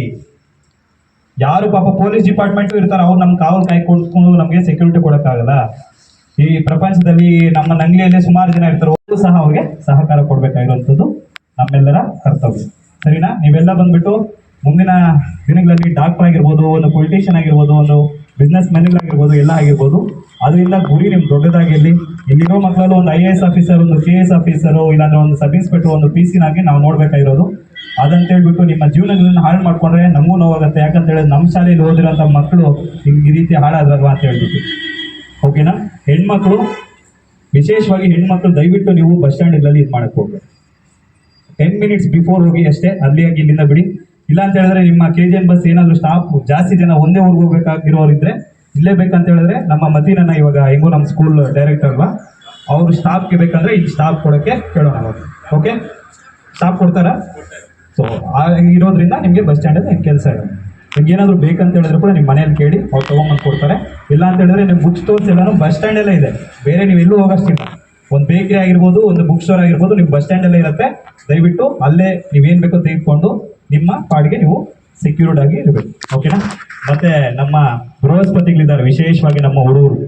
ಯಾರು ಪಾಪ ಪೊಲೀಸ್ ಡಿಪಾರ್ಟ್ಮೆಂಟು ಇರ್ತಾರೆ ಅವ್ರು ನಮ್ಮ ಕಾವಲು ಕೊಡ್ಕೊಂಡು ನಮಗೆ ಸೆಕ್ಯೂರಿಟಿ ಕೊಡೋಕ್ಕಾಗಲ್ಲ. ಈ ಪ್ರಪಂಚದಲ್ಲಿ ನಮ್ಮ ನಂಗ್ಲಿಯಲ್ಲಿ ಸುಮಾರು ಜನ ಇರ್ತಾರೆ ಅವರು ಸಹ ಅವ್ರಿಗೆ ಸಹಕಾರ ಕೊಡಬೇಕಾಗಿರುವಂಥದ್ದು ನಮ್ಮೆಲ್ಲರ ಕರ್ತವ್ಯ. ಸರಿನಾ? ನೀವೆಲ್ಲ ಬಂದ್ಬಿಟ್ಟು ಮುಂದಿನ ದಿನಗಳಲ್ಲಿ ಡಾಕ್ಟರ್ ಆಗಿರ್ಬೋದು, ಒಂದು ಪೊಲಿಟಿಷಿಯನ್ ಆಗಿರ್ಬೋದು, ಒಂದು ಬಿಸ್ನೆಸ್ ಮ್ಯಾನ್ಗಳಾಗಿರ್ಬೋದು ಎಲ್ಲ ಆಗಿರ್ಬೋದು. ಅದರಿಂದ ಗುರಿ ನಿಮ್ ದೊಡ್ಡದಾಗಿರಲಿ ಇಲ್ಲಿರೋ ಮಕ್ಕಳಲ್ಲಿ ಒಂದು ಐ ಎ ಎಸ್ ಆಫೀಸರ್ ಒಂದು ಕೆ ಎಸ್ ಆಫೀಸರು ಇಲ್ಲಾಂದ್ರೆ ಒಂದು ಸಬ್ ಇನ್ಸ್ಪೆಕ್ಟರ್ ಒಂದು ಪಿ ಸಿನಾಗಿ ನಾವು ನೋಡ್ಬೇಕಾಗಿರೋದು. ಅದಂತ ಹೇಳ್ಬಿಟ್ಟು ನಿಮ್ಮ ಜೀವನಗಳನ್ನ ಹಾಳು ಮಾಡ್ಕೊಂಡ್ರೆ ನಮಗೂ ನೋವಾಗುತ್ತೆ. ಯಾಕಂತ ನಮ್ಮ ಶಾಲೆಯಲ್ಲಿ ಓದಿರೋಂಥ ಮಕ್ಕಳು ಹಿಂಗೆ ಈ ರೀತಿ ಹಾಳಾದ್ರಲ್ವಾ ಅಂತ ಹೇಳ್ಬಿಟ್ಟು. ಓಕೆನಾ ಹೆಣ್ಮಕ್ಳು, ವಿಶೇಷವಾಗಿ ಹೆಣ್ಮಕ್ಳು, ದಯವಿಟ್ಟು ನೀವು ಬಸ್ ಸ್ಟ್ಯಾಂಡ್ಗಳಲ್ಲಿ ಇದು ಮಾಡಕ್ಕೆ ಹೋಗ್ಬೇಕು ಟೆನ್ ಮಿನಿಟ್ಸ್ ಬಿಫೋರ್ ಹೋಗಿ ಅಷ್ಟೇ ಅಲ್ಲಿಯಾಗಿ ಇಲ್ಲಿಂದ ಬಿಡಿ. ಇಲ್ಲ ಅಂತ ಹೇಳಿದ್ರೆ ನಿಮ್ಮ ಕೆ ಜಿ ಎನ್ ಬಸ್ ಏನಾದರೂ ಸ್ಟಾಪ್ ಜಾಸ್ತಿ ಜನ ಒಂದೇ ಊರಿಗೆ ಹೋಗ್ಬೇಕಾಗಿರೋರಿದ್ರೆ ಇಲ್ಲೇ ಬೇಕಂತ ಹೇಳಿದ್ರೆ ನಮ್ಮ ಮತೀನನ್ನ ಇವಾಗ ಹೆಂಗೋ ನಮ್ಮ ಸ್ಕೂಲ್ ಡೈರೆಕ್ಟರ್ ಅಲ್ವಾ, ಅವರು ಸ್ಟಾಫ್ಗೆ ಬೇಕಂದ್ರೆ ಇಲ್ಲಿ ಸ್ಟಾಫ್ ಕೊಡೋಕ್ಕೆ ಕೇಳೋಣ ಅವರು. ಓಕೆ ಸ್ಟಾಫ್ ಕೊಡ್ತಾರಾ? ಸೊ ಇರೋದ್ರಿಂದ ನಿಮಗೆ ಬಸ್ ಸ್ಟ್ಯಾಂಡಲ್ಲಿ ಕೆಲಸ ಇದೆ. ನಿಮ್ಗೆ ಏನಾದರೂ ಬೇಕಂತ ಹೇಳಿದ್ರೆ ಕೂಡ ನಿಮ್ಮ ಮನೇಲಿ ಕೇಳಿ ಅವ್ರು ತೊಗೊಂಬಂದು ಕೊಡ್ತಾರೆ. ಇಲ್ಲ ಅಂತ ಹೇಳಿದ್ರೆ ನಿಮ್ಮ ಬುಕ್ ಸ್ಟೋರ್ಸ್ ಎಲ್ಲಾನು ಬಸ್ ಸ್ಟ್ಯಾಂಡಲ್ಲೇ ಇದೆ. ಬೇರೆ ನೀವು ಎಲ್ಲೂ ಹೋಗೋಷ್ಟಿಲ್ಲ. ಒಂದು ಬೇಕರಿ ಆಗಿರ್ಬೋದು, ಒಂದು ಬುಕ್ ಸ್ಟೋರ್ ಆಗಿರ್ಬೋದು ನಿಮ್ಮ ಬಸ್ ಸ್ಟ್ಯಾಂಡಲ್ಲೇ ಇರುತ್ತೆ. ದಯವಿಟ್ಟು ಅಲ್ಲೇ ನೀವೇನು ಬೇಕೋ ತೆಗೆದುಕೊಂಡು ನಿಮ್ಮ ಪಾಡಿಗೆ ನೀವು ಸೆಕ್ಯೂರ್ಡ್ ಆಗಿ ಇರಬೇಕು. ಓಕೆನಾ ಮತ್ತೆ ನಮ್ಮ ಬೃಹಸ್ಪತಿಗಳಿದ್ದಾರೆ, ವಿಶೇಷವಾಗಿ ನಮ್ಮ ಹುಡುಗರು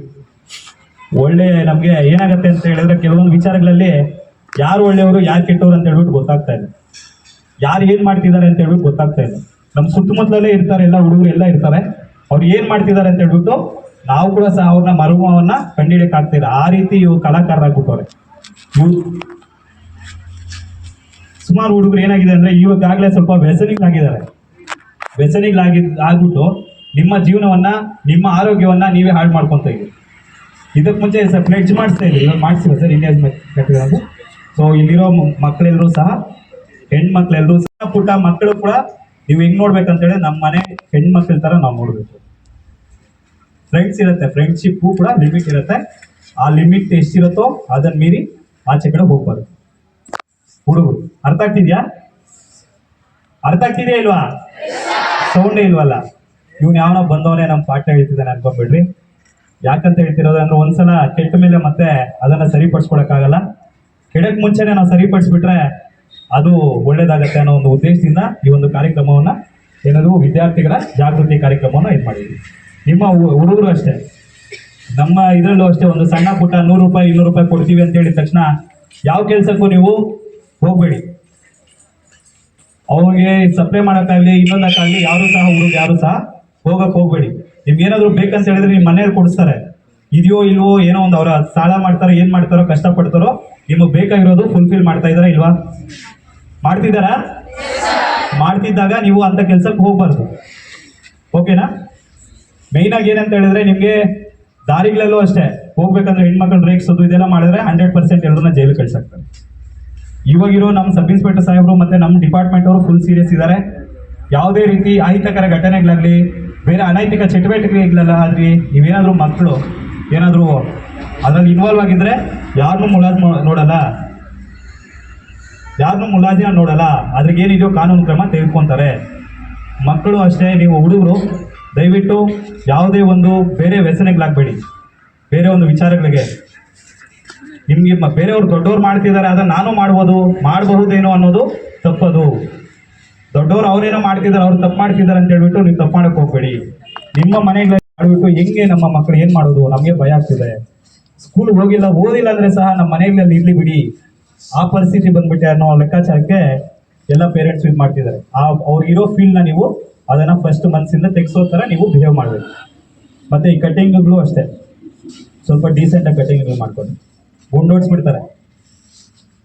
ಒಳ್ಳೆ ನಮಗೆ ಏನಾಗುತ್ತೆ ಅಂತ ಹೇಳಿದ್ರೆ ಕೆಲವೊಂದು ವಿಚಾರಗಳಲ್ಲಿ ಯಾರು ಒಳ್ಳೆಯವರು, ಯಾರು ಕೆಟ್ಟವರು ಅಂತ ಹೇಳ್ಬಿಟ್ಟು ಗೊತ್ತಾಗ್ತಾ ಇದೆ ಯಾರು ಏನ್ ಮಾಡ್ತಿದ್ದಾರೆ ಅಂತ ಹೇಳ್ಬಿಟ್ಟು ಗೊತ್ತಾಗ್ತಾ ಇಲ್ಲ. ನಮ್ಮ ಸುತ್ತಮುತ್ತಲಲ್ಲೇ ಇರ್ತಾರೆ ಎಲ್ಲ ಹುಡುಗರು, ಎಲ್ಲ ಇರ್ತಾರೆ. ಅವ್ರು ಏನ್ ಮಾಡ್ತಿದ್ದಾರೆ ಅಂತ ಹೇಳ್ಬಿಟ್ಟು ನಾವು ಕೂಡ ಸಹ ಅವ್ರನ್ನ ಮರುಮವನ್ನ ಕಂಡಿಡಿಯಕ್ ಆಗ್ತಿಲ್ಲ ಆ ರೀತಿ ಇವ್ರು ಕಲಾಕಾರರಾಗ್ಬಿಟ್ಟವ್ರೆ. ಸುಮಾರು ಹುಡುಗರು ಏನಾಗಿದೆ ಅಂದ್ರೆ ಇವಾಗಲೇ ಸ್ವಲ್ಪ ವ್ಯಸನಿಗಳಾಗಿದ್ದಾರೆ. ವ್ಯಸನಿಗಳಾಗಿ ಆಗ್ಬಿಟ್ಟು ನಿಮ್ಮ ಜೀವನವನ್ನ, ನಿಮ್ಮ ಆರೋಗ್ಯವನ್ನ ನೀವೇ ಹಾಳು ಮಾಡ್ಕೊತ ಇದ್ದೀರಿ. ಇದಕ್ಕೆ ಮುಂಚೆ ಸರ್ ಪ್ಲೆಡ್ಜ್ ಮಾಡಿಸ್ತಾ ಇದ್ದೀವಿ. ಇವಾಗ ಸರ್ ಇಂಡಿಯಾ ಕಟ್ಟಿರೋದು ಸೊ ಇಲ್ಲಿರೋ ಮಕ್ಕಳೆಲ್ಲರೂ ಸಹ ಹೆಣ್ಮಕ್ಳೆಲ್ಲರೂ ಸಹ, ಪುಟ್ಟ ಮಕ್ಕಳು ಕೂಡ ನೀವು ಹೆಂಗ್ ನೋಡ್ಬೇಕಂತೇಳಿ ನಮ್ಮ ಮನೆ ಹೆಣ್ಮಕ್ಳ ತರ ನಾವು ನೋಡಬೇಕು. ಫ್ರೆಂಡ್ಸ್ ಇರುತ್ತೆ ಫ್ರೆಂಡ್ಶಿಪ್ಪು ಕೂಡ ಲಿಮಿಟ್ ಇರುತ್ತೆ. ಆ ಲಿಮಿಟ್ ಎಷ್ಟಿರುತ್ತೋ ಅದನ್ನ ಮೀರಿ ಆಚೆ ಕಡೆ ಹೋಗ್ಬಾರ್ದು. ಹುಡುಗರು, ಅರ್ಥ ಆಗ್ತಿದ್ಯಾ? ಅರ್ಥ ಆಗ್ತಿದೆಯಾ ಇಲ್ವಾ? ಸೌಂಡೇ ಇಲ್ವಲ್ಲ? ಇವ್ನು ಯಾವನೋ ಬಂದವನೇ ನಮ್ಮ ಪಾಠ ಹೇಳ್ತಿದ್ದಾನೆ ಅನ್ಕೊಂಡ್ಬಿಡ್ರಿ. ಯಾಕಂತ ಹೇಳ್ತಿರೋದು ಅಂದ್ರೆ ಒಂದ್ಸಲ ಕೆಟ್ಟ ಮೇಲೆ ಮತ್ತೆ ಅದನ್ನ ಸರಿಪಡಿಸ್ಕೊಳಕ್ಕಾಗಲ್ಲ. ಕೆಡಕ್ ಮುಂಚೆನೆ ನಾವು ಸರಿಪಡಿಸ್ಬಿಟ್ರೆ ಅದು ಒಳ್ಳೇದಾಗತ್ತೆ ಅನ್ನೋ ಒಂದು ಉದ್ದೇಶದಿಂದ ಈ ಒಂದು ಕಾರ್ಯಕ್ರಮವನ್ನ ಏನದು ವಿದ್ಯಾರ್ಥಿಗಳ ಜಾಗೃತಿ ಕಾರ್ಯಕ್ರಮವನ್ನ ಇದು ಮಾಡಿದ್ವಿ. ನಿಮ್ಮ ಹುಡುಗರು ಅಷ್ಟೇ. ನಮ್ಮ ಇದರಲ್ಲೂ ಅಷ್ಟೇ ಒಂದು ಸಣ್ಣ ಪುಟ್ಟ ನೂರು ರೂಪಾಯಿ, ಇನ್ನೂರು ರೂಪಾಯಿ ಕೊಡ್ತೀವಿ ಅಂತ ಹೇಳಿದ ತಕ್ಷಣ ಯಾವ ಕೆಲಸಕ್ಕೂ ನೀವು ಹೋಗ್ಬೇಡಿ. ಅವ್ರಿಗೆ ಸಪ್ಲೈ ಮಾಡೋಕ್ಕಾಗಲಿ, ಇನ್ನೊಂದಕ್ಕಾಗಲಿ ಯಾರು ಸಹ ಹುಡುಗ, ಯಾರು ಸಹ ಹೋಗಕ್ ಹೋಗ್ಬೇಡಿ. ನಿಮ್ಗೆ ಏನಾದ್ರು ಬೇಕಂತ ಹೇಳಿದ್ರೆ ನಿಮ್ಮ ಮನೆಯವ್ರು ಕೊಡಿಸ್ತಾರೆ. ಇದೆಯೋ ಇಲ್ವೋ ಏನೋ ಒಂದು ಅವರ ಸಾಲ ಮಾಡ್ತಾರೋ, ಏನ್ ಮಾಡ್ತಾರೋ, ಕಷ್ಟಪಡ್ತಾರೋ, ನಿಮಗೆ ಬೇಕಾಗಿರೋದು ಫುಲ್ಫಿಲ್ ಮಾಡ್ತಾ ಇದಾರಾ ಇಲ್ವಾ? ಮಾಡ್ತಿದ್ದಾರಾ? ಮಾಡ್ತಿದ್ದಾಗ ನೀವು ಅಂತ ಕೆಲ್ಸಕ್ಕೆ ಹೋಗ್ಬಾರ್ದು. ಓಕೆನಾ? ಮೇಯ್ನಾಗಿ ಏನಂತ ಹೇಳಿದ್ರೆ ನಿಮ್ಗೆ ದಾರಿಗಳಲ್ಲೂ ಅಷ್ಟೇ. ಹೋಗ್ಬೇಕಂದ್ರೆ ಹೆಣ್ಮಕ್ಳು ರೇಗ್ಸೋದು, ಇದೆಲ್ಲ ಮಾಡಿದ್ರೆ ಹಂಡ್ರೆಡ್ ಪರ್ಸೆಂಟ್ ಎಲ್ಲರನ್ನ ಜೈಲು ಕಳ್ಸಾಕ್ತಾರೆ ಇವಾಗಿರೋ ನಮ್ಮ ಸಬ್ ಇನ್ಸ್ಪೆಕ್ಟರ್ ಸಾಹೇಬರು ಮತ್ತೆ ನಮ್ಮ ಡಿಪಾರ್ಟ್ಮೆಂಟ್ ಅವರು ಫುಲ್ ಸೀರಿಯಸ್ ಇದ್ದಾರೆ ಯಾವುದೇ ರೀತಿ ಅಹಿತಕರ ಘಟನೆಗಳಾಗಲಿ, ಬೇರೆ ಅನೈತಿಕ ಚಟುವಟಿಕೆಗಳಲ್ಲ ಆಗಲಿ ನೀವೇನಾದರೂ ಮಕ್ಕಳು, ಏನಾದರೂ ಅದರಲ್ಲಿ ಇನ್ವಾಲ್ವ್ ಆಗಿದ್ರೆ ಯಾರನ್ನೂ ಮುಲಾಜ್ ನೋಡಲ್ಲ. ಯಾರನ್ನೂ ಮುಲಾಜಿನ ನೋಡಲ್ಲ. ಅದ್ರಿಗೆ ಏನಿದೆಯೋ ಕಾನೂನು ಕ್ರಮ ತೆಗೆದುಕೊಂತಾರೆ. ಮಕ್ಕಳು ಅಷ್ಟೇ, ನೀವು ಹುಡುಗರು, ದಯವಿಟ್ಟು ಯಾವುದೇ ಒಂದು ಬೇರೆ ವ್ಯಸನಗಳಾಗಬೇಡಿ. ಬೇರೆ ಒಂದು ವಿಚಾರಗಳಿಗೆ. ನಿಮ್ಗೆ ಬೇರೆಯವ್ರು ದೊಡ್ಡವ್ರು ಮಾಡ್ತಿದ್ದಾರೆ, ಅದನ್ನ ನಾನು ಮಾಡ್ಬೋದು, ಮಾಡಬಹುದೇನೋ ಅನ್ನೋದು ತಪ್ಪದು. ದೊಡ್ಡವ್ರು ಅವ್ರೇನೋ ಮಾಡ್ತಿದ್ದಾರೆ, ಅವ್ರು ತಪ್ಪು ಮಾಡ್ತಿದ್ದಾರೆ ಅಂತ ಹೇಳ್ಬಿಟ್ಟು ನೀವು ತಪ್ಪು ಮಾಡಕ್ ಹೋಗ್ಬೇಡಿ. ನಿಮ್ಮ ಮನೆಗಳಲ್ಲಿ ಮಾಡ್ಬಿಟ್ಟು ಹೆಂಗೆ ನಮ್ಮ ಮಕ್ಕಳು ಏನ್ ಮಾಡೋದು? ನಮಗೆ ಭಯ ಆಗ್ತಿದೆ. ಸ್ಕೂಲ್ ಹೋಗಿಲ್ಲ, ಓದಿಲ್ಲ ಅಂದ್ರೆ ಸಹ ನಮ್ಮ ಮನೆಗಳಲ್ಲಿ ಇರ್ಲಿ ಬಿಡಿ. ಆ ಪರಿಸ್ಥಿತಿ ಬಂದ್ಬಿಟ್ಟೆ ಅನ್ನೋ ಲೆಕ್ಕಾಚಾರಕ್ಕೆ ಎಲ್ಲ ಪೇರೆಂಟ್ಸ್ ಇದು ಮಾಡ್ತಿದ್ದಾರೆ. ಆ ಅವ್ರಿಗಿರೋ ಫೀಲ್ನ ನೀವು ಅದನ್ನ ಫಸ್ಟ್ ಮನಸ್ಸಿಂದ ತೆಗೆಸೋ ಥರ ನೀವು ಬಿಹೇವ್ ಮಾಡಬೇಕು. ಮತ್ತೆ ಈ ಕಟ್ಟಿಂಗ್ಗಳು ಅಷ್ಟೇ. ಸ್ವಲ್ಪ ಡೀಸೆಂಟಾಗಿ ಕಟ್ಟಿಂಗ್ಗಳು ಮಾಡ್ಕೊಂಡು ಗುಂಡೋಡ್ಸ್ಬಿಡ್ತಾರೆ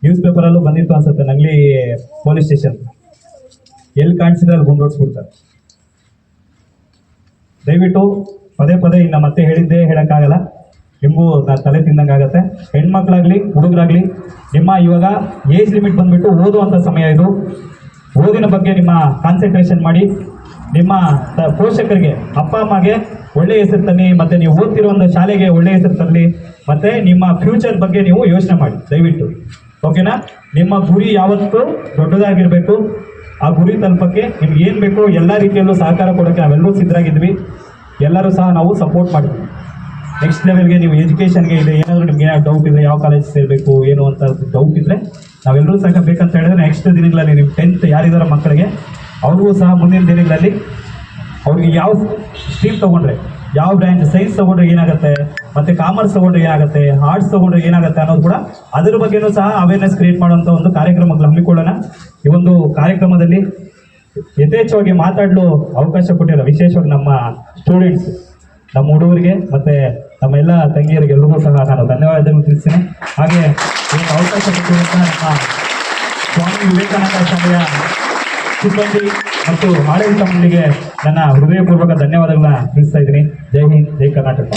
ನ್ಯೂಸ್ ಪೇಪರಲ್ಲೂ ಬಂದಿತ್ತು ಅನ್ಸುತ್ತೆ, ನಂಗ್ಲಿ ಪೊಲೀಸ್ ಸ್ಟೇಷನ್ ಎಲ್ಲಿ ಕಾಣಿಸಿದ್ರೆ ಅಲ್ಲಿ ಗುಂಡೋಡ್ಸ್ಬಿಡ್ತಾರೆ ದಯವಿಟ್ಟು ಪದೇ ಪದೇ ಇನ್ನು ಮತ್ತೆ ಹೇಳಿದ್ದೇ ಹೇಳೋಕ್ಕಾಗಲ್ಲ. ನಿಮಗೂ ತಲೆ ತಿಂದಂಗಾಗತ್ತೆ. ಹೆಣ್ಮಕ್ಳಾಗ್ಲಿ, ಹುಡುಗರಾಗ್ಲಿ, ನಿಮ್ಮ ಇವಾಗ ಏಜ್ ಲಿಮಿಟ್ ಬಂದ್ಬಿಟ್ಟು ಓದುವಂಥ ಸಮಯ ಇದು. ಓದಿನ ಬಗ್ಗೆ ನಿಮ್ಮ ಕಾನ್ಸಂಟ್ರೇಷನ್ ಮಾಡಿ, ನಿಮ್ಮ ಪೋಷಕರಿಗೆ ಅಪ್ಪ ಅಮ್ಮಗೆ ಒಳ್ಳೆ ಹೆಸರು ತನ್ನಿ, ಮತ್ತೆ ನೀವು ಓದ್ತಿರೋ ಒಂದು ಶಾಲೆಗೆ ಒಳ್ಳೆ ಹೆಸರು ತರಲಿ ಮತ್ತೆ ನಿಮ್ಮ ಫ್ಯೂಚರ್ ಬಗ್ಗೆ ನೀವು ಯೋಚನೆ ಮಾಡಿ, ದಯವಿಟ್ಟು. ಓಕೆನಾ ನಿಮ್ಮ ಗುರಿ ಯಾವತ್ತು ದೊಡ್ಡದಾಗಿರಬೇಕು. ಆ ಗುರಿ ತಲುಪಕ್ಕೆ ನಿಮ್ಗೆ ಏನು ಬೇಕೋ ಎಲ್ಲ ರೀತಿಯಲ್ಲೂ ಸಹಕಾರ ಕೊಡೋಕ್ಕೆ ನಾವೆಲ್ಲರೂ ಸಿದ್ಧರಾಗಿದ್ವಿ. ಎಲ್ಲರೂ ಸಹ ನಾವು ಸಪೋರ್ಟ್ ಮಾಡಿದ್ವಿ. ನೆಕ್ಸ್ಟ್ ಲೆವೆಲ್ಗೆ ನೀವು ಎಜುಕೇಷನ್ಗೆ ಇದೆ, ಏನಾದರೂ ನಿಮ್ಗೆ ಏನಾದ್ರು ಡೌಟ್ ಇದ್ರೆ ಯಾವ ಕಾಲೇಜ್ ಸೇರಬೇಕು, ಏನು ಅಂತ ಡೌಟ್ ಇದ್ರೆ ನಾವೆಲ್ಲರೂ ಸಹ ಬೇಕಂತ ಹೇಳಿದ್ರೆ ನೆಕ್ಸ್ಟ್ ದಿನಗಳಲ್ಲಿ ನೀವು ಟೆಂತ್ ಯಾರಿದಾರ ಮಕ್ಕಳಿಗೆ, ಅವ್ರಿಗೂ ಸಹ ಮುಂದಿನ ದಿನಗಳಲ್ಲಿ ಅವ್ರಿಗೆ ಯಾವ ಸ್ಟ್ರೀಮ್ ತೊಗೊಂಡ್ರೆ ಯಾವ ಬ್ರ್ಯಾಂಚ್ ಸೈನ್ಸ್ ತಗೊಂಡ್ರೆ ಏನಾಗುತ್ತೆ, ಮತ್ತೆ ಕಾಮರ್ಸ್ ತಗೊಂಡ್ರೆ ಏನಾಗುತ್ತೆ ಆರ್ಟ್ಸ್ ತಗೊಂಡ್ರೆ ಏನಾಗುತ್ತೆ ಅನ್ನೋದು ಕೂಡ ಅದರ ಬಗ್ಗೆನೂ ಸಹ ಅವೇರ್ನೆಸ್ ಕ್ರಿಯೇಟ್ ಮಾಡುವಂಥ ಒಂದು ಕಾರ್ಯಕ್ರಮಗಳು ಹಮ್ಮಿಕೊಳ್ಳೋಣ. ಈ ಒಂದು ಕಾರ್ಯಕ್ರಮದಲ್ಲಿ ಯಥೇಚ್ಛವಾಗಿ ಮಾತಾಡಲು ಅವಕಾಶ ಕೊಟ್ಟಿರೋ ವಿಶೇಷವಾಗಿ ನಮ್ಮ ಸ್ಟೂಡೆಂಟ್ಸ್ ನಮ್ಮ ಹುಡುಗರಿಗೆ ಮತ್ತೆ ನಮ್ಮ ಎಲ್ಲ ತಂಗಿಯರಿಗೆ ಎಲ್ಲರಿಗೂ ಸಹ ನಾನು ಧನ್ಯವಾದಗಳನ್ನು ತಿಳಿಸ್ತೇನೆ. ಹಾಗೆ ಅವಕಾಶ ಕೊಟ್ಟಿರುವಂಥ ನಮ್ಮ ಸ್ವಾಮಿ ವಿವೇಕಾನಂದ ಶಾಲೆಯ ಸಿಬ್ಬಂದಿ ಮತ್ತು ಆಡಳಿತ ಮಂಡಳಿಗೆ ನನ್ನ ಹೃದಯಪೂರ್ವಕ ಧನ್ಯವಾದಗಳನ್ನ ತಿಳಿಸ್ತಾ ಇದ್ದೀನಿ. ಜೈ ಹಿಂದ್ ಜೈ ಕರ್ನಾಟಕ.